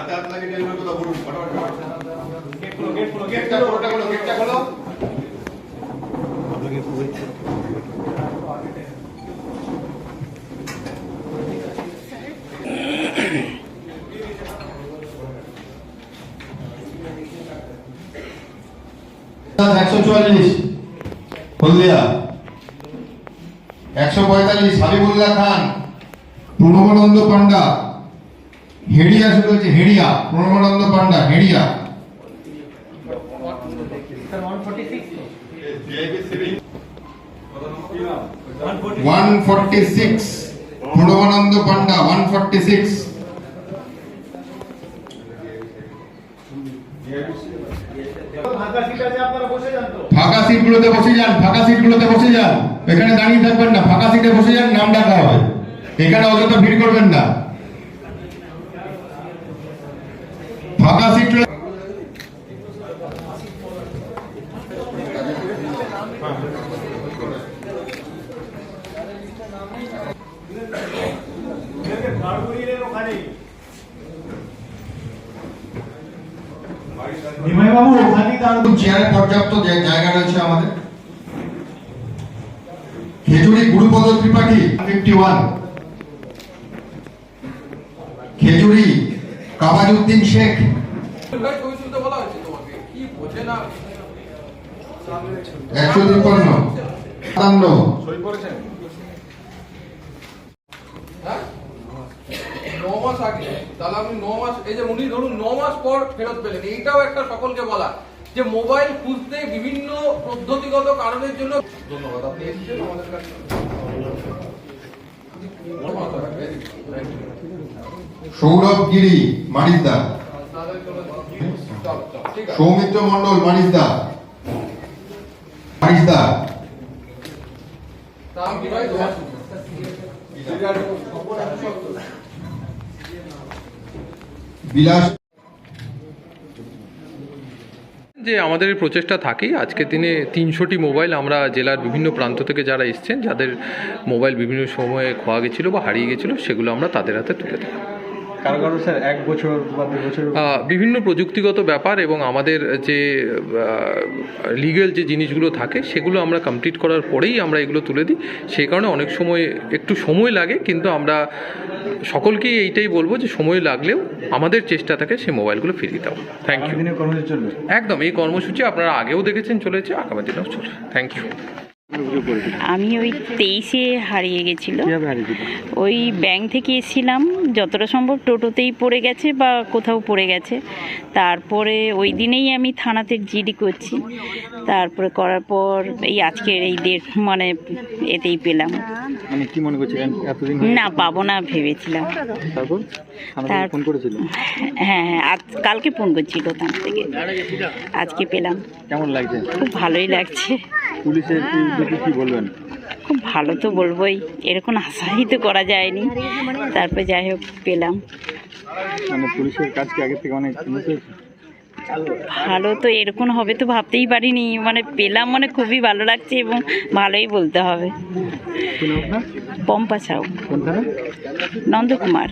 হাতে হাত লাগিয়ে ডেলিভারি কথা বলুন ফটাফট গেটটা খোলো গেটটা খোলো গেটটা খোলো। একশো চুয়াল্লিশ। হলদিয়া। একশো পঁয়তাল্লিশ হাবিবুল্লাহ খান। প্রণবানন্দ পান্ডা। হেডিয়া শুরু হচ্ছে Heria, Pranabananda Panda Heria. One forty six Pranabananda Panda one forty six ফাঁকা সিট আপনারা বসে যান ফাঁকা ফাঁকা সিটগুলোতে বসে যান। এখানে দাঁড়িয়ে থাকবেন না, ফাঁকা সিটে বসে যান, নাম ডাকা হবে। এখানে অযথা ভিড় করবেন না। ফাঁকা সিট গাড়গুড়ির ওখানে নিমাই বাবু ওখানেই দাঁড়ান চেয়ারে পর্যাপ্ত জায়- জায়গা রয়েছে আমাদের। Khejuri Gurupada Tripathi fifty one Khejuri Kabajuddin Sheikh. একশো তিপ্পান্ন। সাতান্ন। মাস আগে তাহলে আপনি ন মাস এই যে উনি ধরুন ন মাস পর ফেরত পেলেন এইটাও একটা সকলকে বলা যে মোবাইল খুঁজতে বিভিন্ন পদ্ধতিগত কারণের জন্য ধন্যবাদ। আপনি এসেছেন আমাদের কাছে সৌরভ গিরি মারিদা সৌমিত্র মন্ডল ভাই তোমার বিলাস যে আমাদের এই প্রচেষ্টা থাকেই। আজকের দিনে তিনশোটি মোবাইল আমরা জেলার বিভিন্ন প্রান্ত থেকে যারা এসছেন যাদের মোবাইল বিভিন্ন সময়ে খোয়া গেছিল বা হারিয়ে গেছিল সেগুলো আমরা তাদের হাতে তুলে দিই কারও কারও স্যার এক বছর বা দু বছর বিভিন্ন প্রযুক্তিগত ব্যাপার এবং আমাদের যে লিগেল যে জিনিসগুলো থাকে সেগুলো আমরা কমপ্লিট করার পরেই আমরা এগুলো তুলে দিই। সেই কারণে অনেক সময় একটু সময় লাগে কিন্তু আমরা সকলকেই এইটাই বলব যে সময় লাগলেও আমাদের চেষ্টা থাকে সেই মোবাইলগুলো ফিরিয়ে দেওয়া থ্যাংক ইউ একদম এই কর্মসূচি আপনারা আগেও দেখেছেন চলেছে আগামী দিনেও চলবে। থ্যাংক ইউ আমি ওই তেইশে হারিয়ে গেছিল। ওই ব্যাংক থেকে এসেছিলাম যতটা সম্ভব টোটোতেই পড়ে গেছে বা কোথাও পড়ে গেছে। তারপরে ওই দিনেই আমি থানাতে জিডি করছি। তারপরে করার পর এই আজকের এই ডেট মানে এতেই পেলাম। মানে না পাবো না ভেবেছিলাম। তার- হ্যাঁ হ্যাঁ আজ কালকে ফোন করছিল থানা থেকে। আজকে পেলাম। কেমন লাগছে? খুব ভালোই লাগছে। পুলিশের কি কি বলবেন? খুব ভালো তো বলবোই এরকম আশাই তো করা যায়নি। তারপরে যাই হোক পেলাম। মানে পুলিশের কাজ কি থেকে অনেক ভালো তো এরকম হবে তো ভাবতেই পারিনি। মানে পেলাম মানে খুবই ভালো লাগছে এবং ভালোই বলতে হবে। পম্পা ছাও নন্দকুমার।